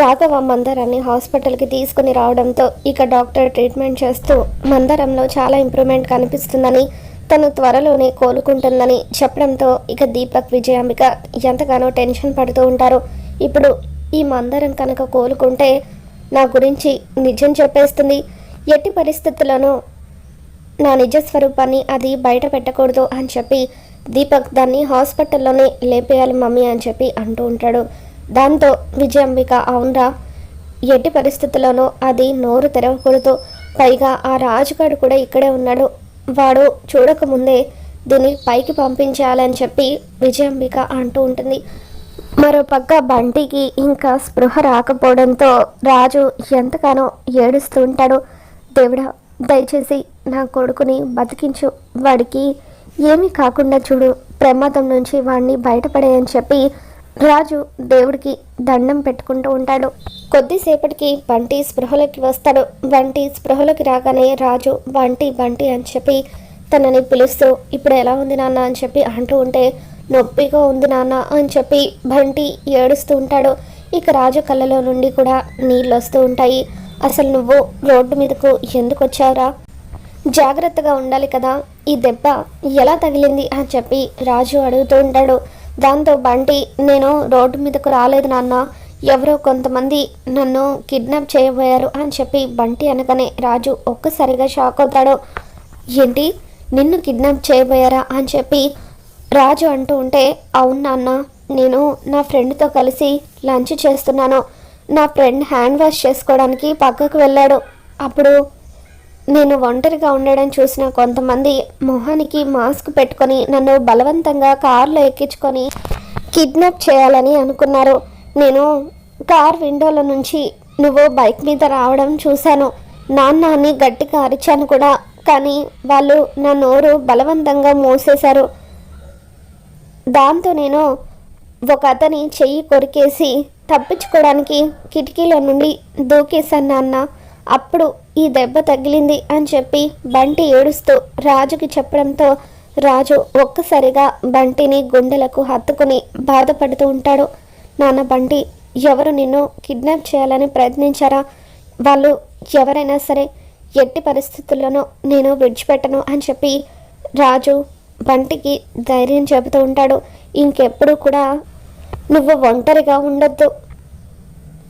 రాఘవ మందరాన్ని హాస్పిటల్కి తీసుకుని రావడంతో ఇక డాక్టర్ ట్రీట్మెంట్ చేస్తూ మందరంలో చాలా ఇంప్రూవ్మెంట్ కనిపిస్తుందని తను త్వరలోనే కోలుకుంటుందని చెప్పడంతో ఇక దీపక్ విజయాంబిక ఎంతగానో టెన్షన్ పడుతూ ఉంటారు. ఇప్పుడు ఈ మందరం కనుక కోలుకుంటే నా గురించి నిజం చెప్పేస్తుంది. ఎట్టి పరిస్థితుల్లోనూ నా నిజ స్వరూపాన్ని అది బయట పెట్టకూడదు అని చెప్పి దీపక్ దాన్ని హాస్పిటల్లోనే లేపేయాలి మమ్మీ అని చెప్పి అంటూ ఉంటాడు. దాంతో విజయాంబిక అవునరా. ఎట్టి పరిస్థితుల్లోనూ అది నోరు తెరవకూడదు. పైగా ఆ రాజుగాడు కూడా ఇక్కడే ఉన్నాడు. వాడు చూడకముందే దీన్ని పైకి పంపించాలని చెప్పి విజయాంబిక అంటూ ఉంటుంది. మరోపక్క బంటికి ఇంకా స్పృహ రాకపోవడంతో రాజు ఎంతగానో ఏడుస్తూ ఉంటాడు. దేవుడా దయచేసి నా కొడుకుని బతికించు. వాడికి ఏమీ కాకుండా చూడు. ప్రమాదం నుంచి వాడిని బయటపడేయని చెప్పి రాజు దేవుడికి దండం పెట్టుకుంటూ ఉంటాడు. కొద్దిసేపటికి బంటి స్పృహలోకి వస్తాడు. బంటి స్పృహలోకి రాగానే రాజు బంటి బంటి అని చెప్పి తనని పిలుస్తూ ఇప్పుడు ఎలా ఉంది నాన్న? అని చెప్పి అంటూ ఉంటే నొప్పిగా ఉంది నాన్న అని చెప్పి బంటి ఏడుస్తూ ఉంటాడు. ఇక రాజు కళ్ళలో నుండి కూడా నీళ్ళు వస్తూ ఉంటాయి. అసలు నువ్వు రోడ్డు మీదకు ఎందుకు వచ్చావురా? జాగ్రత్తగా ఉండాలి కదా. ఈ దెబ్బ ఎలా తగిలింది? అని చెప్పి రాజు అడుగుతూ ఉంటాడు. దాంతో బంటి నేను రోడ్డు మీదకు రాలేదు నాన్న. ఎవరో కొంతమంది నన్ను కిడ్నాప్ చేయబోయారు అని చెప్పి బంటి అనగానే రాజు ఒక్కసారిగా షాక్ అవుతాడు. ఏంటి? నిన్ను కిడ్నాప్ చేయబోయారా? అని చెప్పి రాజు అంటూ ఉంటే అవును నాన్న నేను నా ఫ్రెండ్తో కలిసి లంచ్ చేస్తున్నాను. నా ఫ్రెండ్ హ్యాండ్ వాష్ చేసుకోవడానికి పక్కకు వెళ్ళాడు. అప్పుడు నేను ఒంటరిగా ఉండడం చూసిన కొంతమంది మొహానికి మాస్క్ పెట్టుకొని నన్ను బలవంతంగా కారులో ఎక్కించుకొని కిడ్నాప్ చేయాలని అనుకున్నారు. నేను కార్ విండోల నుంచి నువ్వు బైక్ మీద రావడం చూశాను. నాన్న అని గట్టిగా అరిచాను కూడా కానీ వాళ్ళు నా నోరు బలవంతంగా మూసేశారు. దాంతో నేను ఒక అతని చెయ్యి కొరికేసి తప్పించుకోవడానికి కిటికీలో నుండి దూకేశాను నాన్న. అప్పుడు ఈ దెబ్బ తగిలింది అని చెప్పి బంటి ఏడుస్తూ రాజుకి చెప్పడంతో రాజు ఒక్కసారిగా బంటిని గుండెలకు హత్తుకుని బాధపడుతూ ఉంటాడు. నాన్న బంటి ఎవరు నిన్ను కిడ్నాప్ చేయాలని ప్రయత్నించారా? వాళ్ళు ఎవరైనా సరే ఎట్టి పరిస్థితుల్లోనూ నేను విడిచిపెట్టను అని చెప్పి రాజు బంటికి ధైర్యం చెబుతూ ఉంటాడు. ఇంకెప్పుడు కూడా నువ్వు ఒంటరిగా ఉండొద్దు.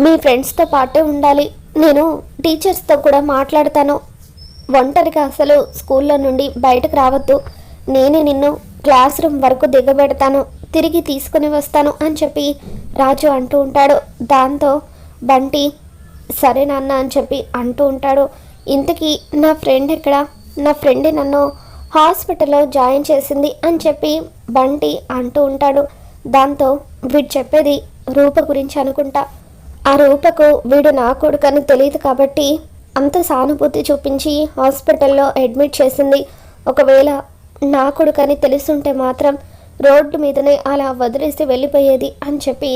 మీ ఫ్రెండ్స్తో పాటే ఉండాలి. నేను టీచర్స్తో కూడా మాట్లాడతాను. ఒంటరిగా అసలు స్కూల్లో నుండి బయటకు రావద్దు. నేనే నిన్ను క్లాస్ రూమ్ వరకు దిగబెడతాను. తిరిగి తీసుకుని వస్తాను అని చెప్పి రాజు అంటూ ఉంటాడు. దాంతో బంటి సరే నాన్న అని చెప్పి అంటూ ఉంటాడు. ఇంతకీ నా ఫ్రెండ్ ఎక్కడ? నా ఫ్రెండే నన్ను హాస్పిటల్లో జాయిన్ చేసింది అని చెప్పి బంటి అంటూ ఉంటాడు. దాంతో వీడు చెప్పేది రూప గురించి అనుకుంటా. ఆ రూపకు వీడు నా కొడుకని తెలియదు కాబట్టి అంత సానుభూతి చూపించి హాస్పిటల్లో అడ్మిట్ చేసింది. ఒకవేళ నా కొడుకని తెలుసుంటే మాత్రం రోడ్డు మీదనే అలా వదిలేసి వెళ్ళిపోయేది అని చెప్పి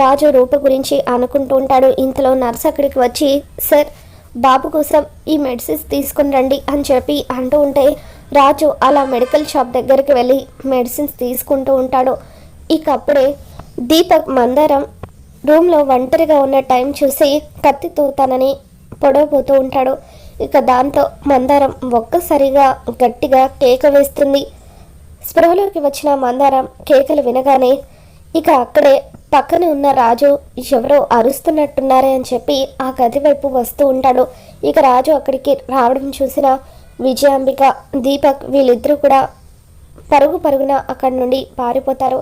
రాజు రూప గురించి అనుకుంటూ ఉంటాడు. ఇంతలో నర్స్ అక్కడికి వచ్చి సార్ బాబు కోసం ఈ మెడిసిన్స్ తీసుకుని రండి అని చెప్పి అంటూ ఉంటే రాజు అలా మెడికల్ షాప్ దగ్గరికి వెళ్ళి మెడిసిన్స్ తీసుకుంటూ ఉంటాడు. ఇక అప్పుడే దీపక్ మందరం రూమ్లో ఒంటరిగా ఉన్న టైం చూసి కత్తితో తనని పొడవబోతూ ఉంటాడు. ఇక దాంతో మందారం ఒక్కసారిగా గట్టిగా కేక వేస్తుంది. స్పృహలోకి వచ్చిన మందారం కేకలు వినగానే ఇక అక్కడే పక్కన ఉన్న రాజు ఎవరో అరుస్తున్నట్టున్నారే అని చెప్పి ఆ గది వైపు వస్తూ ఉంటాడు. ఇక రాజు అక్కడికి రావడం చూసిన విజయాంబిక దీపక్ వీళ్ళిద్దరూ కూడా పరుగు పరుగున అక్కడి నుండి పారిపోతారు.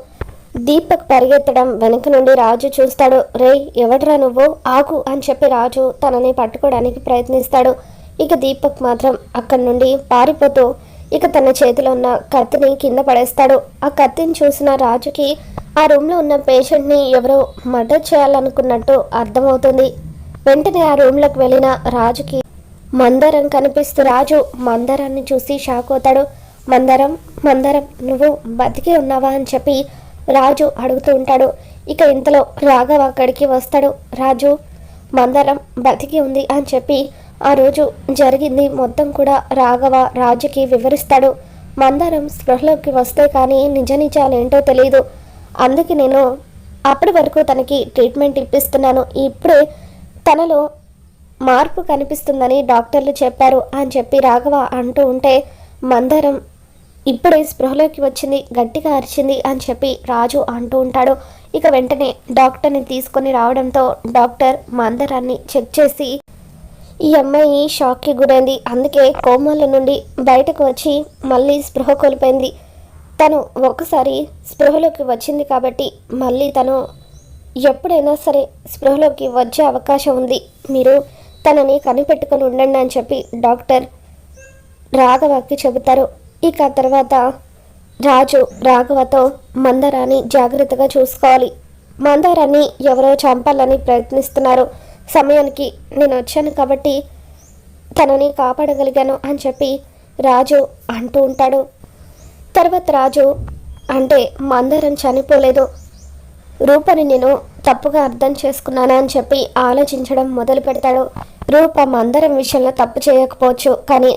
దీపక్ పరిగెత్తడం వెనక నుండి రాజు చూస్తాడు. రే ఎవడ్రా నువ్వు? ఆగు అని చెప్పి రాజు తనని పట్టుకోవడానికి ప్రయత్నిస్తాడు. ఇక దీపక్ మాత్రం అక్కడి నుండి పారిపోతూ ఇక తన చేతిలో ఉన్న కత్తిని కింద పడేస్తాడు. ఆ కత్తిని చూసిన రాజుకి ఆ రూమ్లో ఉన్న పేషెంట్ని ఎవరో మర్డర్ చేయాలనుకున్నట్టు అర్థమవుతుంది. వెంటనే ఆ రూమ్లోకి వెళ్ళిన రాజుకి మందరం కనిపిస్తూ రాజు మందరాన్ని చూసి షాక్ అవుతాడు. మందరం మందరం నువ్వు బతికే ఉన్నావా? అని చెప్పి రాజు అడుగుతూ ఉంటాడు. ఇక ఇంతలో రాఘవ అక్కడికి వస్తాడు. రాజు మందరం బతికి ఉంది అని చెప్పి ఆ రోజు జరిగింది మొత్తం కూడా రాఘవ రాజుకి వివరిస్తాడు. మందారం స్పృహలోకి వస్తే కానీ నిజ నిజాలేంటో తెలియదు అందుకే నేను అప్పటి వరకు తనకి ట్రీట్మెంట్ ఇప్పిస్తున్నాను. ఇప్పుడే తనలో మార్పు కనిపిస్తుందని డాక్టర్లు చెప్పారు అని చెప్పి రాఘవ అంటూ ఉంటే మందరం ఇప్పుడే స్పృహలోకి వచ్చింది గట్టిగా అరిచింది అని చెప్పి రాజు అంటూ ఉంటాడు. ఇక వెంటనే డాక్టర్ని తీసుకొని రావడంతో డాక్టర్ మందరాన్ని చెక్ చేసి ఈ అమ్మాయి షాక్కి గురైంది. అందుకే కోమాల నుండి బయటకు వచ్చి మళ్ళీ స్పృహ కోల్పోయింది. తను ఒకసారి స్పృహలోకి వచ్చింది కాబట్టి మళ్ళీ తను ఎప్పుడైనా సరే స్పృహలోకి వచ్చే అవకాశం ఉంది. మీరు తనని కనిపెట్టుకొని ఉండండి అని చెప్పి డాక్టర్ రాఘవకి చెబుతారు. ఇక తర్వాత రాజు రాఘవతో మందరాన్ని జాగ్రత్తగా చూసుకోవాలి. మందారాన్ని ఎవరో చంపాలని ప్రయత్నిస్తున్నారు. సమయానికి నేను వచ్చాను కాబట్టి తనని కాపాడగలిగాను అని చెప్పి రాజు అంటూ ఉంటాడు. తర్వాత రాజు అంటే మందరం చనిపోలేదు. రూపని నేను తప్పుగా అర్థం చేసుకున్నాను అని చెప్పి ఆలోచించడం మొదలు పెడతాడు రూప మందరం విషయంలో తప్పు చేయకపోవచ్చు కానీ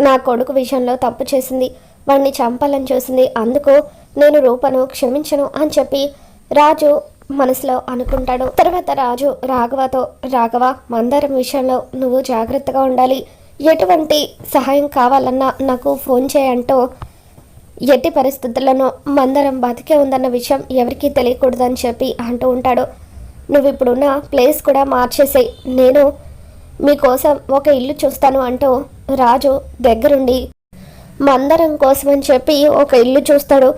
నా కొడుకు విషయంలో తప్పు చేసింది. వాణ్ణి చంపాలని చూసింది. అందుకు నేను రూపను క్షమించను అని చెప్పి రాజు మనసులో అనుకుంటాడు. తర్వాత రాజు రాఘవతో రాఘవ మందారం విషయంలో నువ్వు జాగ్రత్తగా ఉండాలి. ఎటువంటి సహాయం కావాలన్నా నాకు ఫోన్ చేయంటూ ఎట్టి పరిస్థితుల్లోనూ మందరం బతికే ఉందన్న విషయం ఎవరికీ తెలియకూడదని చెప్పి అంటూ ఉంటాడు. నువ్వు ఇప్పుడున్న ప్లేస్ కూడా మార్చేసే నేను మీకోసం ఒక ఇల్లు చూస్తాను అంటూ రాజు దగ్గరుండి మందరం కోసం అని చెప్పి ఒక ఇల్లు చూస్తాడు.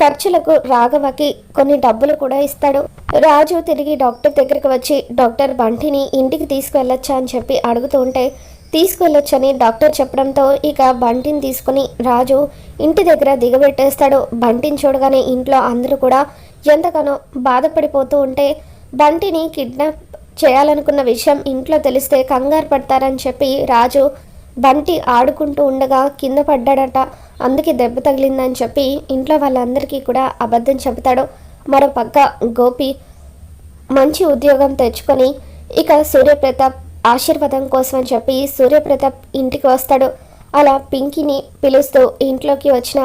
ఖర్చులకు రాఘవకి కొన్ని డబ్బులు కూడా ఇస్తాడు. రాజు తిరిగి డాక్టర్ దగ్గరికి వచ్చి డాక్టర్ బంటిని ఇంటికి తీసుకువెళ్ళొచ్చా అని చెప్పి అడుగుతూ ఉంటే తీసుకువెళ్ళొచ్చని డాక్టర్ చెప్పడంతో ఇక బంటిని తీసుకుని రాజు ఇంటి దగ్గర దిగబెట్టేస్తాడు. బంటిని చూడగానే ఇంట్లో అందరూ కూడా ఎంతగానో బాధపడిపోతూ ఉంటే బంటిని కిడ్నాప్ చేయాలనుకున్న విషయం ఇంట్లో తెలిస్తే కంగారు పడతారని చెప్పి రాజు బంటి ఆడుకుంటూ ఉండగా కింద పడ్డాడట. అందుకే దెబ్బ తగిలిందని చెప్పి ఇంట్లో వాళ్ళందరికీ కూడా అబద్ధం చెబుతాడు. మరో పక్క గోపి మంచి ఉద్యోగం తెచ్చుకొని ఇక సూర్యప్రతాప్ ఆశీర్వాదం కోసం అని చెప్పి సూర్యప్రతాప్ ఇంటికి వస్తాడు. అలా పింకీని పిలుస్తూ ఇంట్లోకి వచ్చిన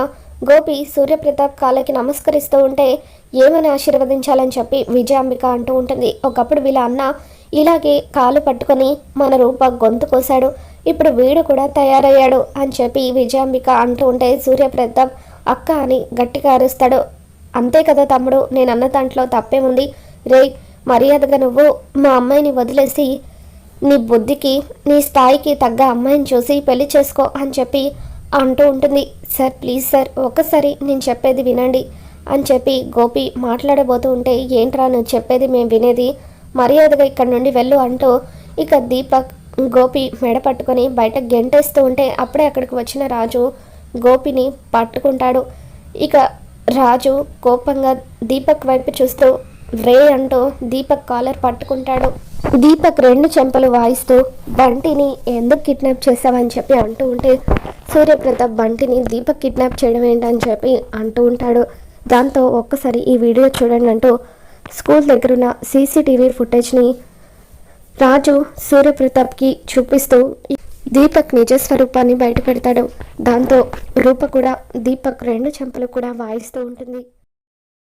గోపి సూర్యప్రతాప్ కాళ్ళకి నమస్కరిస్తూ ఉంటే ఏమని ఆశీర్వదించాలని చెప్పి విజయాంబిక అంటూ ఉంటుంది. ఒకప్పుడు వీళ్ళ అన్న ఇలాగే కాలు పట్టుకొని మన రూప గొంతు కోశాడు. ఇప్పుడు వీడు కూడా తయారయ్యాడు అని చెప్పి విజయాంబిక అంటూ ఉంటే సూర్యప్రతాప్ అక్క అని గట్టిగా అరుస్తాడు. అంతే కదా తమ్ముడు నేను అన్న దాంట్లో తప్పే ఉంది. రే మర్యాదగా నువ్వు మా అమ్మాయిని వదిలేసి నీ బుద్ధికి నీ స్థాయికి తగ్గ అమ్మాయిని చూసి పెళ్ళి చేసుకో అని చెప్పి అంటూ ఉంటుంది. సార్ ప్లీజ్ సార్ ఒక్కసారి నేను చెప్పేది వినండి అని చెప్పి గోపి మాట్లాడబోతూ ఉంటే ఏంట్రా నువ్వు చెప్పేది మేము వినేది? మర్యాదగా ఇక్కడ నుండి వెళ్ళు అంటూ ఇక దీపక్ గోపి మెడ పట్టుకొని బయట గెంటేస్తూ ఉంటే అప్పుడే అక్కడికి వచ్చిన రాజు గోపిని పట్టుకుంటాడు. ఇక రాజు కోపంగా దీపక్ వైపు చూస్తూ రే అంటూ దీపక్ కాలర్ పట్టుకుంటాడు. దీపక్ రెండు చెంపలు వాయిస్తూ బంటిని ఎందుకు కిడ్నాప్ చేసావని చెప్పి అంటూ ఉంటే సూర్యప్రతాప్ బంటిని దీపక్ కిడ్నాప్ చేయడం ఏంటని చెప్పి అంటూ ఉంటాడు. దాంతో ఒక్కసారి ఈ వీడియో చూడండి అంటూ స్కూల్ దగ్గరున్న సీసీటీవీ ఫుటేజ్ని రాజు సూర్యప్రతాప్కి చూపిస్తూ దీపక్ నిజ స్వరూపాన్ని బయటపెడతాడు. దాంతో రూప కూడా దీపక్ రెండు చెంపలు కూడా వాయిస్తూ ఉంటుంది.